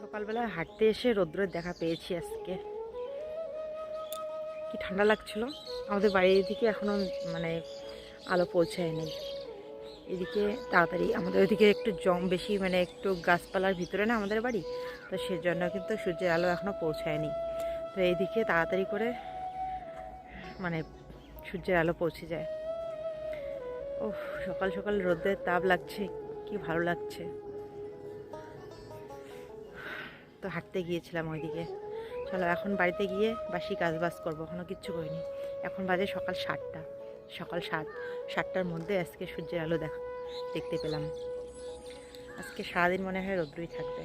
সকালবেলায় হাঁটতে এসে রৌদ্রের দেখা পেয়েছি আজকে। কি ঠান্ডা লাগছিল? আমাদের বাড়ির দিকে এখনও মানে আলো পৌঁছায়নি। এদিকে তাড়াতাড়ি আমাদের ওইদিকে একটু জম বেশি মানে একটু গাছপালার ভিতরে না আমাদের বাড়ি? তো সেজন্য কিন্তু সূর্যের আলো এখনও পৌঁছায়নি। তো এইদিকে তাড়াতাড়ি করে মানে সূর্যের আলো পৌঁছে যায়। ও সকাল সকাল রোদের তাপ লাগছে, কি ভালো লাগছে। তো হাঁটতে গিয়েছিলাম ওইদিকে। চলো এখন বাড়িতে গিয়ে বাসি কাজ বাজ করব এখনও কিচ্ছু করিনি। এখন বাজে সকাল সাতটা। সকাল সাত, সাতটার মধ্যে আজকে সূর্যের আলো দেখ দেখতে পেলাম। আজকে সারাদিন মনে হয় রৌদ্রই থাকবে।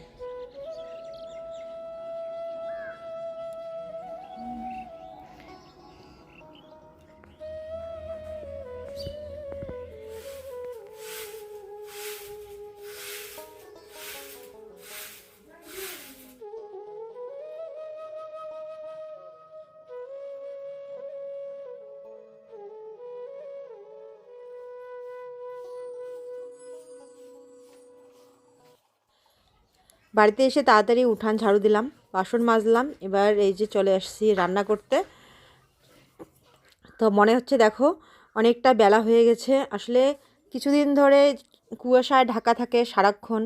বাড়িতে এসে তাড়াতাড়ি উঠান ঝাড়ু দিলাম, বাসন মাজলাম, এবার এই যে চলে আসছি রান্না করতে। তো মনে হচ্ছে দেখো, অনেকটা বেলা হয়ে গেছে। আসলে কিছুদিন ধরে কুয়াশায় ঢাকা থাকে সারাক্ষণ।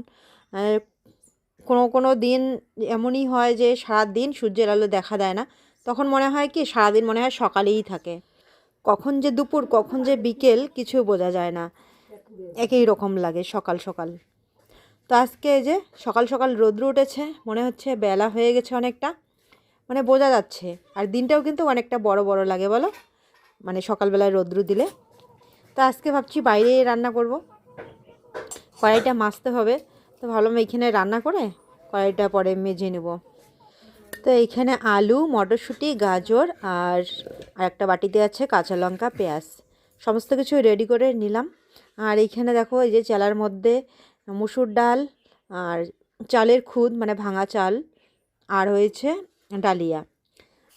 কোনো কোনো দিন এমনই হয় যে সারা দিন সূর্যের আলো দেখা দেয় না। তখন মনে হয় কি, সারাদিন মনে হয় সকালেই থাকে। কখন যে দুপুর, কখন যে বিকেল, কিছু বোঝা যায় না। একই রকম লাগে সকাল সকাল। তো আজকে এই যে সকাল সকাল রৌদ্র উঠেছে, মনে হচ্ছে বেলা হয়ে গেছে অনেকটা মানে বোঝা যাচ্ছে। আর দিনটাও কিন্তু অনেকটা বড় বড় লাগে বলো মানে সকালবেলায় রৌদ্র দিলে। তো আজকে ভাবছি বাইরে রান্না করব। কড়াইটা মাজতে হবে, তো ভাবলাম এইখানে রান্না করে কড়াইটা পরে মেজে নেব। তো এইখানে আলু, মটরশুঁটি, গাজর আর আর একটা বাটিতে আছে কাঁচা লঙ্কা, পেঁয়াজ। সমস্ত কিছু রেডি করে নিলাম। আর এইখানে দেখো এই যে চালার মধ্যে মুসুর ডাল আর চালের খুদ মানে ভাঙা চাল, আর হয়েছে ডালিয়া।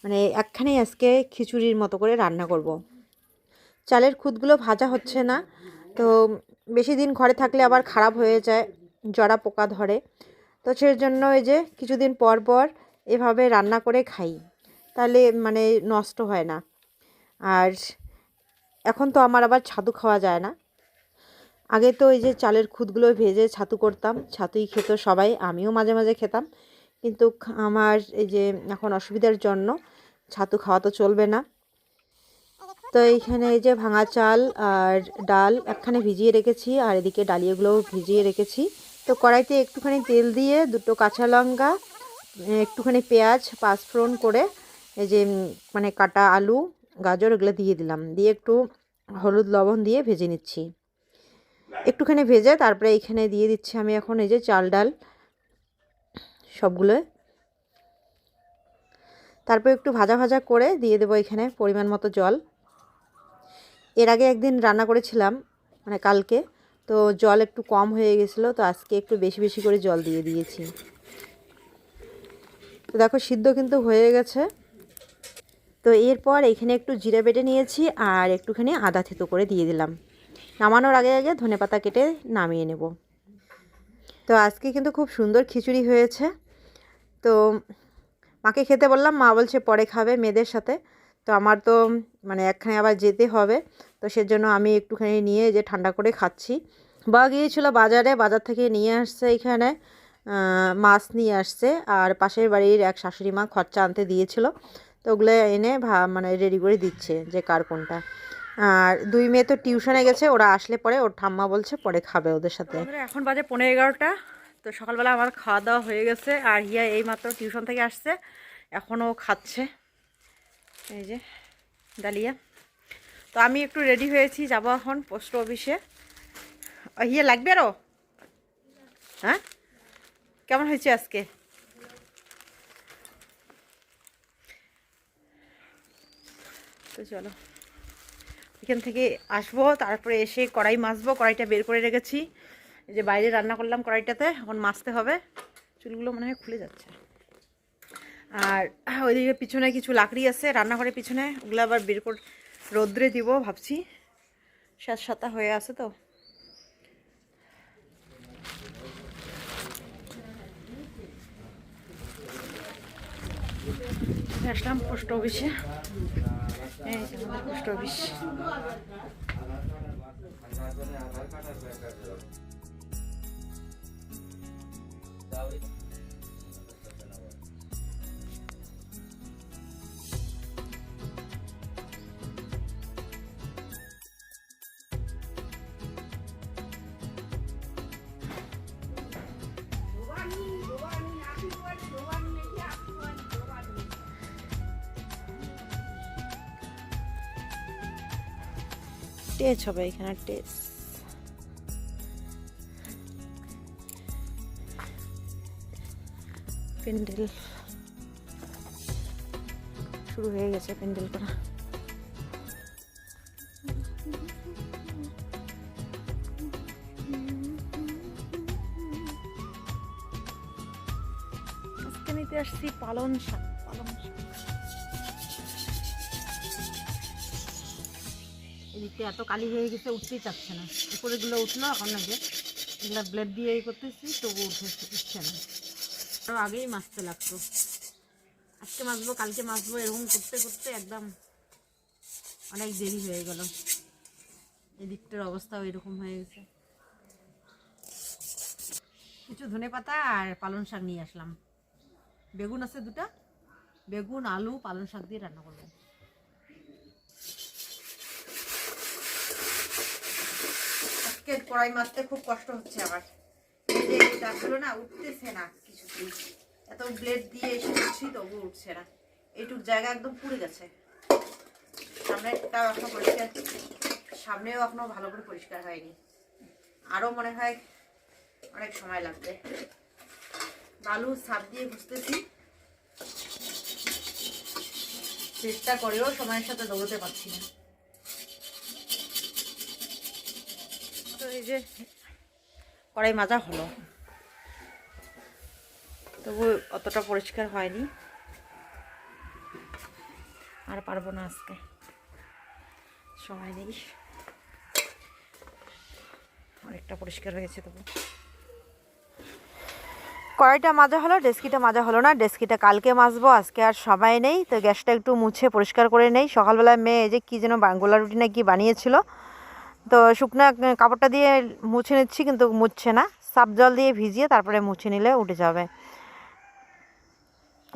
মানে একখানেই আজকে খিচুড়ির মতো করে রান্না করব। চালের খুদগুলো ভাজা হচ্ছে না, তো বেশি দিন ঘরে থাকলে আবার খারাপ হয়ে যায়, জরা পোকা ধরে। তো সেই জন্য এই যে কিছুদিন পর পর এভাবে রান্না করে খাই, তাহলে মানে নষ্ট হয় না। আর এখন তো আমার আবার ছাতু খাওয়া যায় না। আগে তো এই যে চালের খুদগুলো ভেজে ছাতু করতাম, ছাতুই খেত সবাই, আমিও মাঝে মাঝে খেতাম। কিন্তু আমার এই যে এখন অসুবিধার জন্য ছাতু খাওয়া তো চলবে না। তো এইখানে এই যে ভাঙা চাল আর ডাল একখানে ভিজিয়ে রেখেছি, আর এদিকে ডালিয়াগুলোও ভিজিয়ে রেখেছি। তো কড়াইতে একটুখানি তেল দিয়ে দুটো কাঁচা লঙ্কা একটুখানি পেঁয়াজ, পাঁচফোড়ন করে এই যে মানে কাটা আলু, গাজর এগুলো দিয়ে দিলাম। দিয়ে একটু হলুদ লবণ দিয়ে ভেজে নিচ্ছি। একটুখানি ভেজে তারপরে এইখানে দিয়ে দিচ্ছি আমি এখন এই যে চাল ডাল সবগুলো তারপর একটু ভাজা ভাজা করে দিয়ে দেবো এখানে পরিমাণ মতো জল। এর আগে একদিন রান্না করেছিলাম মানে কালকে, তো জল একটু কম হয়ে গেছিল, তো আজকে একটু বেশি বেশি করে জল দিয়ে দিয়েছি। তো দেখো, সিদ্ধ কিন্তু হয়ে গেছে। তো এরপর এখানে একটু জিরে বেটে নিয়েছি আর একটুখানি আদা থেতো করে দিয়ে দিলাম। নামানোর আগে আগে ধনেপাতা কেটে নামিয়ে নেব। তো আজকে কিন্তু খুব সুন্দর খিচুড়ি হয়েছে। তো মাকে খেতে বললাম, মা বলছে পরে খাবে মেয়েদের সাথে। তো আমার তো মানে একখানে আবার যেতে হবে, তো সেজন্য আমি একটুখানি নিয়ে যে ঠান্ডা করে খাচ্ছি। বা গিয়েছিল বাজারে, বাজার থেকে নিয়ে আসছে এখানে মাছ নিয়ে আসছে। আর পাশের বাড়ির এক শাশুড়ি মা খরচা আনতে দিয়েছিল। তো ওগুলো এনে ভা মানে রেডি করে দিচ্ছে যে কার কোনটা। আর দুই মেয়ে তো টিউশনে গেছে, ওরা আসলে পরে, ওর ঠাম্মা বলছে পরে খাবে ওদের সাথে। এখন বাজে পনেরো এগারোটা, তো সকালবেলা আমার খাওয়া দাওয়া হয়ে গেছে, আর হিয়া এই মাত্র টিউশন থেকে আসছে, এখনও খাচ্ছে। এই যে, ডালিয়া। তো আমি একটু রেডি হয়েছি, যাব এখন পোস্ট অফিসে। হিয়া, লাগবে আরও হ্যাঁ? কেমন হয়েছে আজকে? তো চলো। এখান থেকে আসব, তারপরে এসে কড়াই মাছবো কড়াইটা বের করে রেখেছি। যে বাইরে রান্না করলাম কড়াইটাতে, এখন মাছতে হবে। চুলগুলো মনে হয় খুলে যাচ্ছে। আর ওইদিকে পিছনে কিছু লাকড়ি আছে, রান্নাঘরের পিছনে, ওগুলো আবার বের করে, রোদ্রে দিব ভাবছি। সাত সাতা হয়ে আছে তো। আসলাম পোস্ট অফিসে। এই পোস্ট অফিস। টেচ হবে এখানে টেচ প্যান্ডেল শুরু হয়ে গেছে প্যান্ডেল করা। আজকে আসছি পালন শাক। এদিকে এত কালি হয়ে গেছে, উঠতেই চাচ্ছে না। উপরেগুলো উঠল, এখন নাকি এগুলো ব্লেড দিয়ে এই করতেছি তবু উঠে উঠছে না। আরও আগেই মাছতে লাগতো। আজকে মাছবো, কালকে মাছবো, এরকম করতে করতে একদম অনেক দেরি হয়ে গেল। এদিকটার অবস্থাও এরকম হয়ে গেছে। কিছু ধনে পাতা আর পালং শাক নিয়ে আসলাম। বেগুন আছে দুটা। বেগুন, আলু, পালং শাক দিয়ে রান্না করব। আজকে কড়াই মাছতে খুব কষ্ট হচ্ছে আমার। এই না, উঠতেছে না কিছুতেই। এত ব্লেড দিয়ে এসে উঠছি, তবু উঠছে না। এইটুক জায়গা একদম পুড়ে গেছে। সামনেটা এখনও পরিষ্কার, সামনেও এখনও ভালো করে পরিষ্কার হয়নি। আরও মনে হয় অনেক সময় লাগবে। বালু সাপ দিয়ে ঘুষতেছি। চেষ্টা করেও সময়ের সাথে দৌড়তে পারছি না। তো এই যে কড়াই মাজা হলো। তবু অতটা পরিষ্কার হয়নি। আর পারব না আজকে। সময় নেই। অনেকটা পরিষ্কার হয়েছে তবু। কড়াইটা মাজা হলো, ডেস্কিটা মাজা হলো না। ডেস্কিটা কালকে মাজবো, আজকে আর সময় নেই। তো গ্যাসটা একটু মুছে পরিষ্কার করে নেই। সকালবেলায় মেয়ে এই যে কী যেন বা- গোলা রুটি না কি বানিয়েছিল। তো শুকনো কাপড়টা দিয়ে মুছে নিচ্ছি কিন্তু মুছছে না। সাপ জল দিয়ে ভিজিয়ে তারপরে মুছে নিলে উঠে যাবে।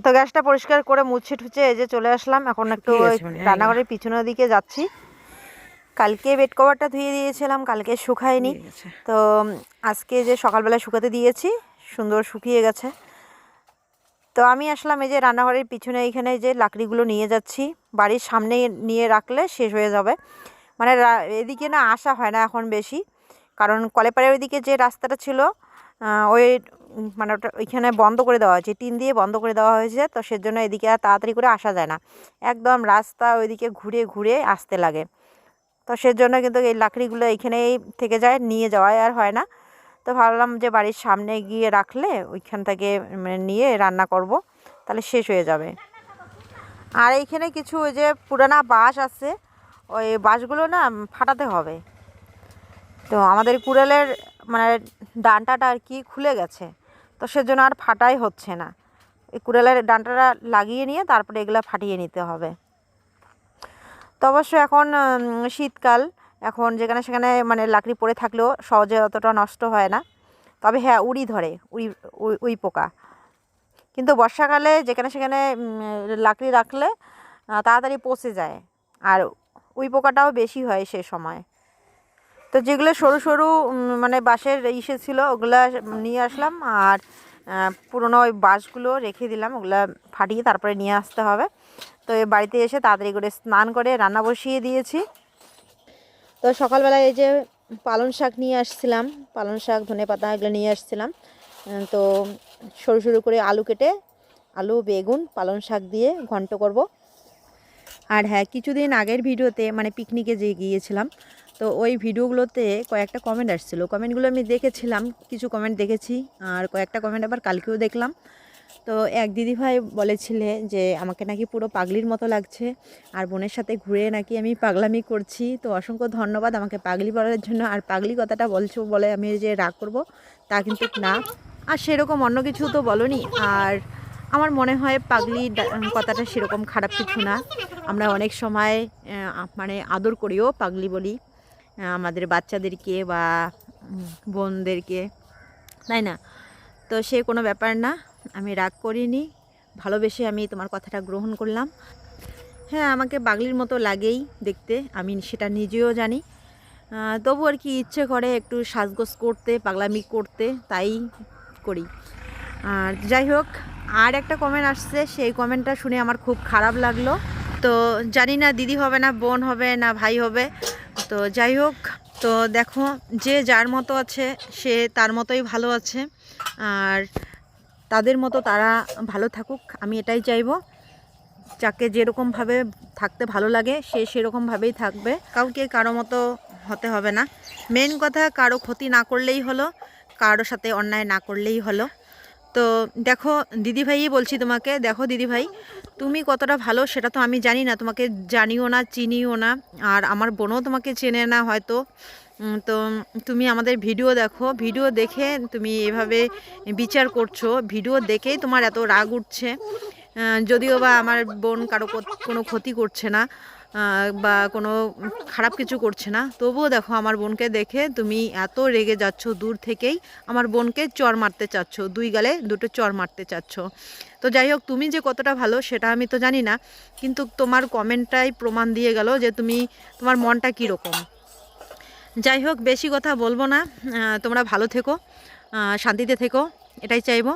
তো গ্যাসটা পরিষ্কার করে মুছে টুছে এই যে চলে আসলাম। এখন একটু রান্নাঘরের পিছনের দিকে যাচ্ছি। কালকে বেড কভারটা ধুয়ে দিয়েছিলাম কালকে শুকায়নি। তো আজকে যে সকালবেলা শুকাতে দিয়েছি সুন্দর শুকিয়ে গেছে। তো আমি আসলাম এই যে রান্নাঘরের পিছনে এইখানে যে লাকড়িগুলো নিয়ে যাচ্ছি। বাড়ির সামনে নিয়ে রাখলে শেষ হয়ে যাবে। মানে এদিকে না আসা হয় না এখন বেশি। কারণ কলেপাড়ের ওইদিকে যে রাস্তাটা ছিল ওই মানে ওটা ওইখানে বন্ধ করে দেওয়া হয়েছে, টিন দিয়ে বন্ধ করে দেওয়া হয়েছে, তো সেজন্য এদিকে আর তাড়াতাড়ি করে আসা যায় না। একদম রাস্তা ওইদিকে ঘুরে ঘুরে আসতে লাগে। তো সেজন্য কিন্তু এই লাকড়িগুলো এইখানেই থেকে যায়, নিয়ে যাওয়াই আর হয় না। তো ভাবলাম যে বাড়ির সামনে গিয়ে রাখলে ওইখান থেকে মানে নিয়ে রান্না করব, তাহলে শেষ হয়ে যাবে। আর এইখানে কিছু ওই যে পুরানা বাঁশ আছে ওই বাঁশগুলো না ফাটাতে হবে। তো আমাদের কুড়ালের মানে ডান্টাটা আর কি খুলে গেছে, তো সেজন্য আর ফাটাই হচ্ছে না। এই কুড়ালের ডান্টাটা লাগিয়ে নিয়ে তারপরে এগুলো ফাটিয়ে নিতে হবে। তো অবশ্য এখন শীতকাল, এখন যেখানে সেখানে মানে লাকড়ি পড়ে থাকলেও সহজে অতটা নষ্ট হয় না। তবে হ্যাঁ উড়ি ধরে, উড়ি উই- পোকা। কিন্তু বর্ষাকালে যেখানে সেখানে লাকড়ি রাখলে তাড়াতাড়ি পচে যায়। আর উই পোকাটাও বেশি হয় সে সময়। তো যেগুলো সরু সরু মানে বাঁশের ইসে ছিল, ওগুলা নিয়ে আসলাম আর পুরোনো ওই বাঁশগুলো রেখে দিলাম, ওগুলো ফাটিয়ে তারপরে নিয়ে আসতে হবে। তো বাড়িতে এসে তাড়াতাড়ি করে স্নান করে রান্না বসিয়ে দিয়েছি। তো সকালবেলায় এই যে পালং শাক নিয়ে আসছিলাম, পালং শাক, ধনে পাতা এগুলো নিয়ে আসছিলাম। তো সরু সরু করে আলু কেটে, আলু, বেগুন, পালং শাক দিয়ে ঘন্ট করব। আর হ্যাঁ কিছুদিন আগের ভিডিওতে মানে পিকনিকে যে গিয়েছিলাম, তো ওই ভিডিওগুলোতে কয়েকটা কমেন্ট আসছিল। কমেন্টগুলো আমি দেখেছিলাম, কিছু কমেন্ট দেখেছি, আর কয়েকটা কমেন্ট আবার কালকেও দেখলাম। তো এক দিদিভাই বলেছিলে যে, আমাকে নাকি পুরো পাগলির মতো লাগছে, আর বোনের সাথে ঘুরে নাকি আমি পাগলামি করছি। তো অসংখ্য ধন্যবাদ আমাকে পাগলি বলার জন্য, আর পাগলি কথাটা বলছো বলে আমি যে রাগ করব, তা কিন্তু না। আর সেরকম অন্য কিছু তো বলনি। আর আমার মনে হয় পাগলি কথাটা সেরকম খারাপ কিছু না। আমরা অনেক সময় মানে আদর করিও পাগলি বলি আমাদের বাচ্চাদেরকে বা বোনদেরকে, তাই না? তো সে কোনো ব্যাপার না, আমি রাগ করিনি, ভালোবেসে আমি তোমার কথাটা গ্রহণ করলাম। হ্যাঁ আমাকে পাগলির মতো লাগেই দেখতে, আমি সেটা নিজেও জানি। তবু আর কি ইচ্ছে করে একটু সাজগোজ করতে, পাগলামি করতে, তাই করি। আর যাই হোক আর একটা কমেন্ট আসছে, সেই কমেন্টটা শুনে আমার খুব খারাপ লাগল। তো জানি না দিদি হবে না, বোন হবে না ভাই হবে। তো যাই হোক, তো দেখো, যে যার মতো আছে, সে তার মতোই ভালো আছে। আর তাদের মতো তারা ভালো থাকুক, আমি এটাই চাইব। যাকে যেরকমভাবে থাকতে ভালো লাগে, সে সেরকমভাবেই থাকবে। কাউকে কারও মতো হতে হবে না। মেন কথা, কারও ক্ষতি না করলেই হলো, কারও সাথে অন্যায় না করলেই হলো। তো দেখো, দিদিভাইই বলছি তোমাকে, দেখো দিদিভাই, তুমি কতটা ভালো সেটা তো আমি জানি না, তোমাকে জানিও না, চিনিও না, আর আমার বোনও তোমাকে চেনে না হয়তো। তো তুমি আমাদের ভিডিও দেখো, ভিডিও দেখে তুমি এভাবে বিচার করছ, ভিডিও দেখেই তোমার এত রাগ উঠছে। যদিও বা আমার বোন কারও কোনো ক্ষতি করছে না বা কোনো খারাপ কিছু করছে না। তবুও দেখো আমার বোনকে দেখে তুমি এত রেগে যাচ্ছ দূর থেকেই। আমার বোনকে চর মারতে চাচ্ছ, দুই গালে দুটো চর মারতে চাচ্ছ। তো যাই হোক, তুমি যে কতটা ভালো সেটা আমি তো জানি না, কিন্তু তোমার কমেন্টটাই প্রমাণ দিয়ে গেল যে তুমি, তোমার মনটা কীরকম। যাই হোক, বেশি কথা বলব না। তোমরা ভালো থেকো শান্তিতে থেকো, এটাই চাইব।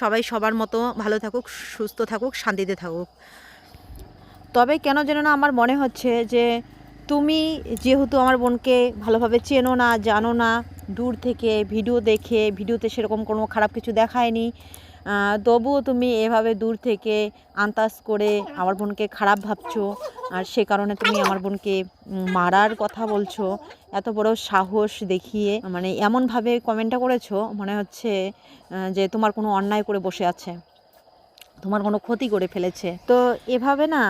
সবাই সবার মতো ভালো থাকুক, সুস্থ থাকুক, শান্তিতে থাকুক। তবে কেন যেন না আমার মনে হচ্ছে যে তুমি যেহেতু আমার বোনকে ভালোভাবে চেনো না, জানো না, দূর থেকে ভিডিও দেখে, ভিডিওতে সেরকম কোনো খারাপ কিছু দেখায়নি তবুও তুমি এভাবে দূর থেকে আন্তাজ করে আমার বোনকে খারাপ ভাবছ আর সে কারণে তুমি আমার বোনকে মারার কথা বলছো, এত বড় সাহস দেখিয়ে মানে এমনভাবে কমেন্টটা করেছ, মনে হচ্ছে যে তোমার কোনো অন্যায় করে বসে আছে, তোমার কোনো ক্ষতি করে ফেলেছে। তো এভাবে না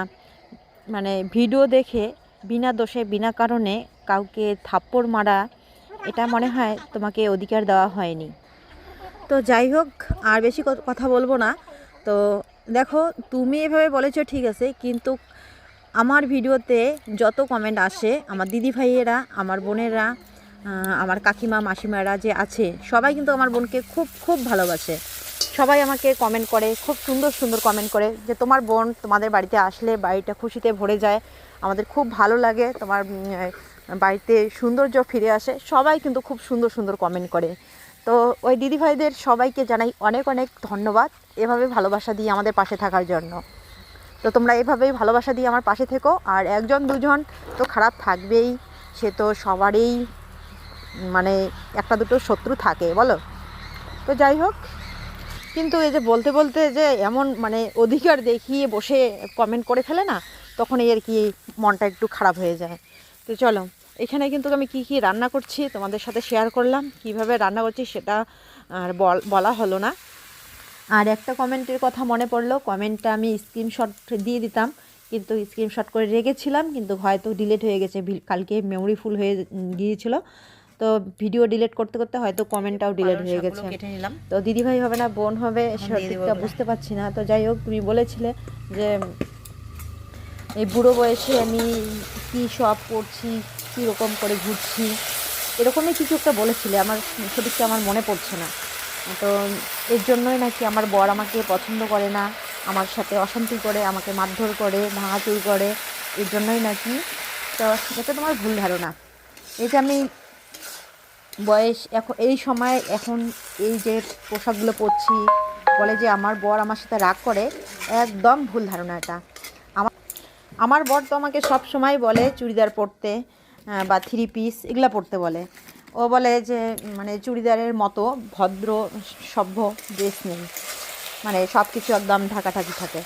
মানে ভিডিও দেখে, বিনা দোষে, বিনা কারণে কাউকে থাপ্পড় মারা, এটা মনে হয় তোমাকে অধিকার দেওয়া হয়নি। তো যাই হোক, আর বেশি কথা বলব না। তো দেখো, তুমি এভাবে বলেছ ঠিক আছে, কিন্তু আমার ভিডিওতে যত কমেন্ট আসে, আমার দিদি ভাইয়েরা, আমার বোনেরা আমার কাকিমা, মাসিমারা যে আছে, সবাই কিন্তু আমার বোনকে খুব খুব ভালোবাসে। সবাই আমাকে কমেন্ট করে, খুব সুন্দর সুন্দর কমেন্ট করে যে তোমার বোন তোমাদের বাড়িতে আসলে বাড়িটা খুশিতে ভরে যায়, আমাদের খুব ভালো লাগে তোমার বাড়িতে সৌন্দর্য ফিরে আসে, সবাই কিন্তু খুব সুন্দর সুন্দর কমেন্ট করে। তো ওই দিদিভাইদের সবাইকে জানাই অনেক অনেক ধন্যবাদ, এভাবে ভালোবাসা দিয়ে আমাদের পাশে থাকার জন্য। তো তোমরা এভাবেই ভালোবাসা দিয়ে আমার পাশে থেকো, আর একজন দুজন তো খারাপ থাকবেই, সে তো সবারই মানে একটা দুটো শত্রু থাকে, বলো? তো যাই হোক কিন্তু এই যে বলতে বলতে যে এমন মানে অধিকার দেখিয়ে বসে কমেন্ট করে ফেলে না, তখন এই আর কি মনটা একটু খারাপ হয়ে যায়। তো চলো, এখানে কিন্তু আমি কি কি রান্না করছি তোমাদের সাথে শেয়ার করলাম, কীভাবে রান্না করছি সেটা আর বল- হলো না। আর একটা কমেন্টের কথা মনে পড়ল, কমেন্টটা আমি স্ক্রিনশট দিয়ে দিতাম, কিন্তু স্ক্রিনশট করে রেখেছিলাম, কিন্তু হয়তো ডিলেট হয়ে গেছে কালকে মেমোরি ফুল হয়ে গিয়েছিল। তো ভিডিও ডিলিট করতে করতে হয়তো কমেন্টটাও ডিলিট হয়ে গেছে। তো দিদিভাই হবে না বোন হবে সঠিকটা বুঝতে পারছি না। তো যাই হোক তুমি বলেছিলে যে এই বুড়ো বয়সে আমি কি সব করছি কীরকম করে ঘুরছি এরকমই কিছু একটা বলেছিলে। আমার সঠিকটা আমার মনে পড়ছে না। তো এর জন্যই নাকি আমার বর আমাকে পছন্দ করে না আমার সাথে অশান্তি করে আমাকে মারধর করে ভাঙাচুরি করে এর জন্যই নাকি। তো এটা তোমার ভুল ধারণা। এই যে আমি বয়স এখন, এই সময় এখন এই যে পোশাকগুলো পরছি, বলে যে আমার বর আমার সাথে রাগ করে, একদম ভুল ধারণা এটা। আমার আমার বর তো আমাকে সব সময় বলে চুড়িদার পরতে বা থ্রি পিস এগুলো পরতে বলে। ও বলে যে মানে চুড়িদারের মতো ভদ্র, সভ্য ড্রেস নেই। মানে সব কিছু একদম ঢাকাঢাকি থাকে।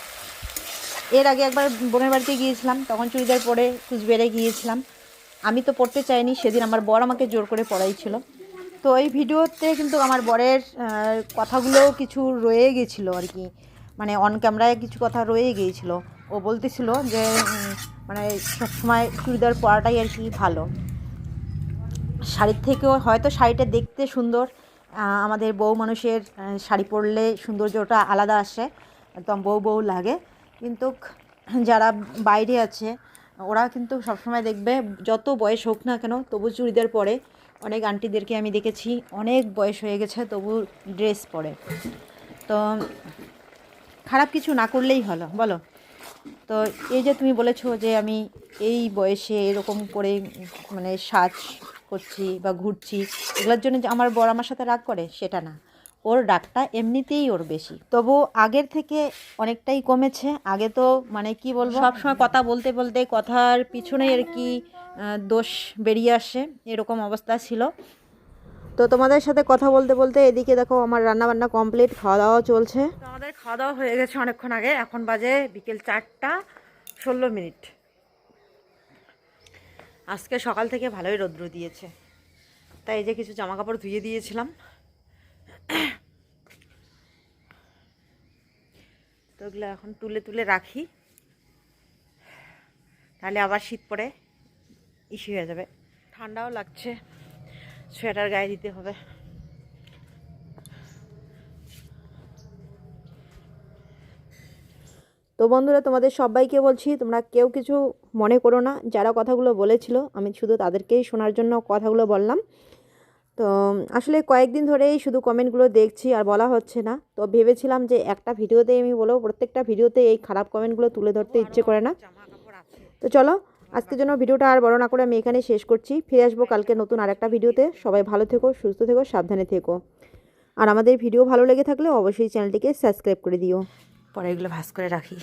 এর আগে একবার বোনের বাড়িতে গিয়েছিলাম, তখন চুড়িদার পরে কুচবিহারে গিয়েছিলাম। আমি তো পড়তে চাইনি, সেদিন আমার বর আমাকে জোর করে পড়াইছিল। তো এই ভিডিওতে কিন্তু আমার বরের কথাগুলো কিছু রয়ে গেছিল আর কি। মানে অন ক্যামেরায় কিছু কথা রয়ে গিয়েছিল। ও বলতেছিল যে মানে সবসময় চুড়িদার পরাটাই আর কি ভালো। শাড়ির থেকেও হয়তো শাড়িটা দেখতে সুন্দর। আমাদের বউ মানুষের শাড়ি পরলে সৌন্দর্যটা আলাদা আসে। একদম বউ বউ লাগে। কিন্তু যারা বাইরে আছে ওরা কিন্তু সবসময় দেখবে, যত বয়স হোক না কেন, তবু চুড়িদার পরে। অনেক আন্টিদেরকে আমি দেখেছি, অনেক বয়স হয়ে গেছে, তবু ড্রেস পরে। তো খারাপ কিছু না করলেই হলো বলো? তো এই যে তুমি বলেছ যে আমি এই বয়সে এরকম করে মানে সাজ করছি বা ঘুরছি, এগুলোর জন্য যে আমার বর আমার সাথে রাগ করে, সেটা না। ওর ডাকটা এমনিতেই ওর বেশি। তবু আগের থেকে অনেকটাই কমেছে। আগে তো মানে কি বলব? সবসময় কথা বলতে বলতে কথার পিছনে আর কি দোষ বেরিয়ে আসে। এরকম অবস্থা ছিল। তো তোমাদের সাথে কথা বলতে বলতে এদিকে দেখো আমার রান্না বান্না কমপ্লিট খাওয়া দাওয়া চলছে আমাদের খাওয়া দাওয়া হয়ে গেছে অনেকক্ষণ আগে। এখন বাজে বিকেল চারটা ষোলো মিনিট। আজকে সকাল থেকে ভালোই রৌদ্র দিয়েছে। তাই এই যে কিছু জামা কাপড় ধুয়ে দিয়েছিলাম। তো ওগুলো এখন তুলে তুলে রাখি। তাহলে আবার শীত পড়ে ইস্যু হয়ে যাবে। ঠান্ডাও লাগছে, সোয়েটার গায়ে দিতে হবে। তো বন্ধুরা, তোমাদের সবাইকে বলছি, তোমরা কেউ কিছু মনে করো না, যারা কথাগুলো বলেছিল, আমি শুধু তাদেরকেই শোনার জন্য কথাগুলো বললাম। তো আসলে কয়েকদিন ধরেই শুধু কমেন্টগুলো দেখছি আর বলা হচ্ছে না। তো ভেবেছিলাম যে একটা ভিডিওতে আমি বলো প্রত্যেকটা ভিডিওতে এই খারাপ কমেন্টগুলো তুলে ধরতে ইচ্ছে করে না। তো চলো, আজকের জন্য ভিডিওটা আর বড় না করে আমি এখানে শেষ করছি। ফিরে আসব কালকে নতুন আরেকটা ভিডিওতে। সবাই ভালো থেকো, সুস্থ থেকো, সাবধানে থেকো। আর আমাদের ভিডিও ভালো লেগে থাকলে অবশ্যই চ্যানেলটিকে সাবস্ক্রাইব করে দিও। পরে এগুলো ভাস করে রাখি।